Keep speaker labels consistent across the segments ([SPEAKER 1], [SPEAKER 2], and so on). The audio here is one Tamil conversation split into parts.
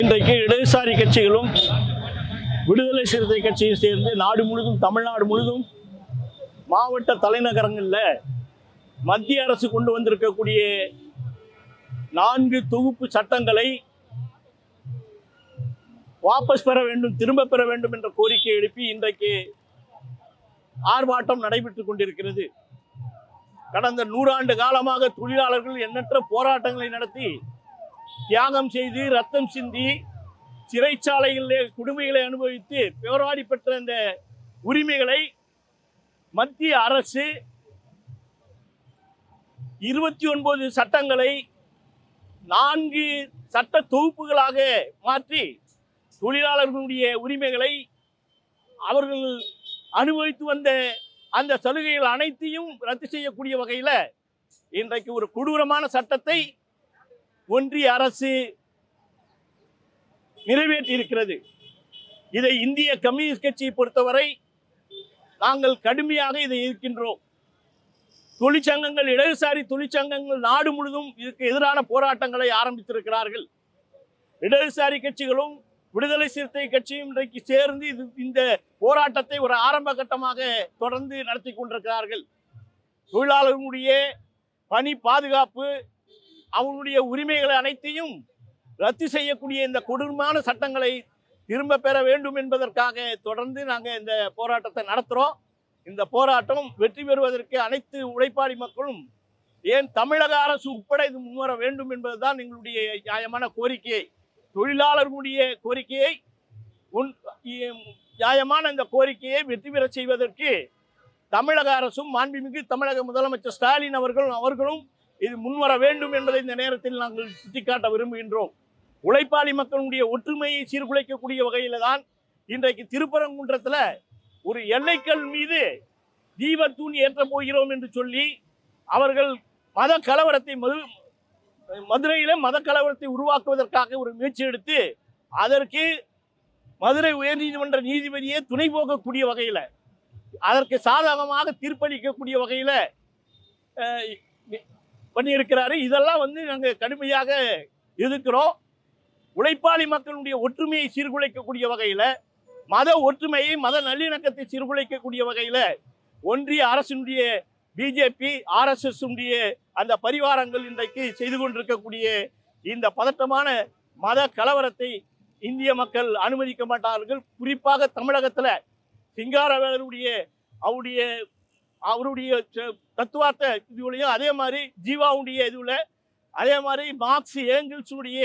[SPEAKER 1] இன்றைக்கு இடதுசாரி கட்சிகளும் விடுதலை சிறுத்தை கட்சியும் சேர்ந்து நாடு முழுதும் தமிழ்நாடு முழுதும் மாவட்ட தலைநகரங்களில் மத்திய அரசு கொண்டு வந்திருக்கக்கூடிய நான்கு தொகுப்பு சட்டங்களை வாபஸ் பெற வேண்டும் திரும்ப பெற வேண்டும் என்ற கோரிக்கை எழுப்பி இன்றைக்கு ஆர்ப்பாட்டம் நடைபெற்றுக் கொண்டிருக்கிறது. கடந்த நூறாண்டு காலமாக தொழிலாளர்கள் எண்ணற்ற போராட்டங்களை நடத்தி தியாகம் செய்து ரத்தம் சிந்தி சிறைச்சாலைகளிலே கொடுமைகளை அனுபவித்து போராடி பெற்ற அந்த உரிமைகளை மத்திய அரசு இருபத்தி ஒன்பது சட்டங்களை நான்கு சட்ட தொகுப்புகளாக மாற்றி தொழிலாளர்களுடைய உரிமைகளை அவர்கள் அனுபவித்து வந்த அந்த சலுகைகள் அனைத்தையும் ரத்து செய்யக்கூடிய வகையில் இன்றைக்கு ஒரு கொடூரமான சட்டத்தை ஒன்றிய அரசு நிறைவேற்றி இருக்கிறது இதை இந்திய கம்யூனிஸ்ட் கட்சியை பொறுத்தவரை நாங்கள் கடுமையாக இதை இருக்கின்றோம் தொழிற்சங்கங்கள் இடதுசாரி தொழிற்சங்கங்கள் நாடு முழுதும் இதுக்கு எதிரான போராட்டங்களை ஆரம்பித்திருக்கிறார்கள். இடதுசாரி கட்சிகளும் விடுதலை சிறுத்தை கட்சியும் இன்றைக்கு சேர்ந்து இது இந்த போராட்டத்தை ஒரு ஆரம்ப கட்டமாக தொடர்ந்து நடத்தி கொண்டிருக்கிறார்கள். தொழிலாளர்களுடைய பணி பாதுகாப்பு அவனுடைய உரிமைகளை அனைத்தையும் ரத்து செய்யக்கூடிய இந்த கொடூரமான சட்டங்களை திரும்ப பெற வேண்டும் என்பதற்காக தொடர்ந்து நாங்கள் இந்த போராட்டத்தை நடத்துகிறோம் இந்த போராட்டம் வெற்றி பெறுவதற்கு அனைத்து உழைப்பாளி மக்களும் ஏன் தமிழக அரசு உட்பட இது முன்வர வேண்டும் என்பதுதான் எங்களுடைய நியாயமான கோரிக்கை தொழிலாளர்களுடைய கோரிக்கையை உன் நியாயமான இந்த கோரிக்கையை வெற்றி பெற செய்வதற்கு தமிழக அரசும் மாண்புமிகு தமிழக முதலமைச்சர் ஸ்டாலின் அவர்களும் அவர்களும் இது முன்வர வேண்டும் என்பதை இந்த நேரத்தில் நாங்கள் சுட்டிக்காட்ட விரும்புகின்றோம். உழைப்பாளி மக்களுடைய ஒற்றுமையை சீர்குலைக்கக்கூடிய வகையில் தான் இன்றைக்கு திருப்பரங்குன்றத்தில் ஒரு எல்லைக்கல் மீது தீபத்தூண் ஏற்றப் போகிறோம் என்று சொல்லி அவர்கள் மத கலவரத்தை மது மதுரையில் மத கலவரத்தை உருவாக்குவதற்காக ஒரு முயற்சி எடுத்து அதற்கு மதுரை உயர்நீதிமன்ற நீதிபதியே துணை போகக்கூடிய வகையில் அதற்கு சாதகமாக தீர்ப்பளிக்கக்கூடிய வகையில் பண்ணியிருக்கிறாரு. இதெல்லாம் வந்து நாங்கள் கடுமையாக எதிர்க்கிறோம். உழைப்பாளி மக்களுடைய ஒற்றுமையை சீர்குலைக்கக்கூடிய வகையில் மத ஒற்றுமையை மத நல்லிணக்கத்தை சீர்குலைக்கக்கூடிய வகையில் ஒன்றிய அரசினுடைய பிஜேபி ஆர்எஸ்எஸ் உடைய அந்த பரிவாரங்கள் இன்றைக்கு செய்து கொண்டிருக்கக்கூடிய இந்த பதட்டமான மத கலவரத்தை இந்திய மக்கள் அனுமதிக்க மாட்டார்கள். குறிப்பாக தமிழகத்தில் சிங்காரவேலருடைய அவருடைய அவருடைய தத்துவார்த்த இதுலையும் அதே மாதிரி ஜீவாவுடைய இதுல அதே மாதிரி மார்க்ஸ் ஏங்கிள்ஸுடைய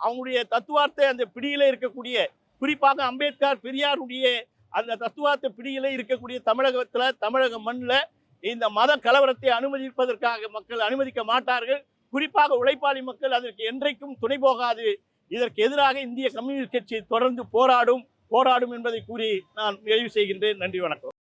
[SPEAKER 1] அவங்களுடைய தத்துவார்த்த அந்த பிடியில இருக்கக்கூடிய குறிப்பாக அம்பேத்கர் பெரியாருடைய அந்த தத்துவார்த்த பிடியில இருக்கக்கூடிய தமிழகத்துல தமிழக மண்ணில் இந்த மத கலவரத்தை அனுமதிப்பதற்காக மக்கள் அனுமதிக்க மாட்டார்கள். குறிப்பாக உழைப்பாளி மக்கள் அதற்கு என்றைக்கும் துணை போகாது. இதற்கு எதிராக இந்திய கம்யூனிஸ்ட் கட்சி தொடர்ந்து போராடும் போராடும் என்பதை கூறி நான் நிறைவு செய்கின்றேன். நன்றி வணக்கம்.